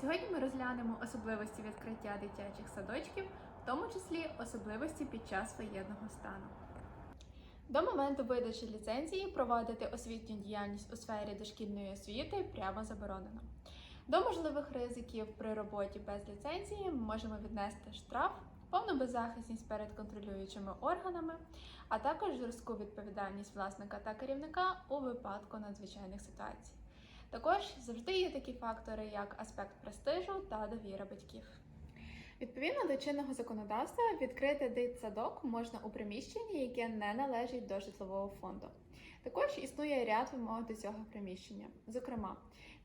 Сьогодні ми розглянемо особливості відкриття дитячих садочків, в тому числі особливості під час воєнного стану. До моменту видачі ліцензії проводити освітню діяльність у сфері дошкільної освіти прямо заборонено. До можливих ризиків при роботі без ліцензії ми можемо віднести штраф, повну беззахисність перед контролюючими органами, а також жорстку відповідальність власника та керівника у випадку надзвичайних ситуацій. Також завжди є такі фактори, як аспект престижу та довіра батьків. Відповідно до чинного законодавства, відкрити дитсадок можна у приміщенні, яке не належить до житлового фонду. Також існує ряд вимог до цього приміщення. Зокрема,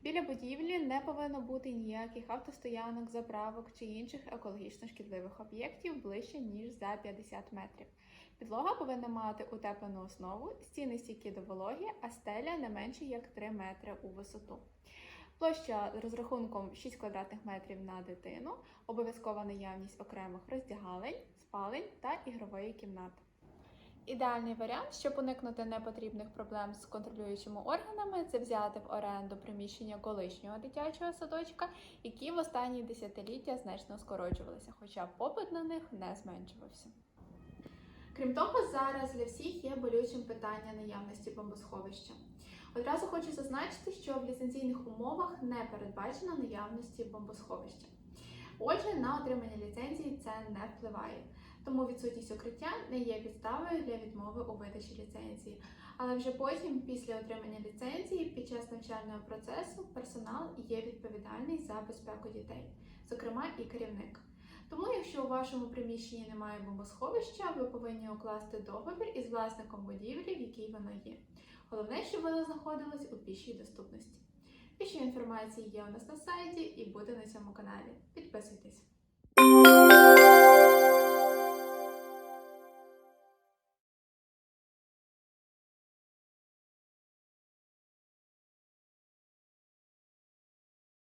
біля будівлі не повинно бути ніяких автостоянок, заправок чи інших екологічно шкідливих об'єктів ближче ніж за 50 метрів. Підлога повинна мати утеплену основу, стіни стійкі до вологі, а стеля не менше як 3 метри у висоту. Площа з розрахунком 6 квадратних метрів на дитину, обов'язкова наявність окремих роздягалень, спалень та ігрової кімнати. Ідеальний варіант, щоб уникнути непотрібних проблем з контролюючими органами, це взяти в оренду приміщення колишнього дитячого садочка, які в останні десятиліття значно скорочувалися, хоча попит на них не зменшувався. Крім того, зараз для всіх є болючим питання наявності бомбосховища. Одразу хочу зазначити, що в ліцензійних умовах не передбачено наявності бомбосховища. Отже, на отримання ліцензії це не впливає, тому відсутність укриття не є підставою для відмови у видачі ліцензії. Але вже потім, після отримання ліцензії, під час навчального процесу, персонал є відповідальний за безпеку дітей, зокрема і керівник. Тому, якщо у вашому приміщенні немає бомбосховища, ви повинні укласти договір із власником будівлі, в якій вона є. Головне, щоб вона знаходилась у пішій доступності. Більше інформації є у нас на сайті і буде на цьому каналі. Підписуйтесь!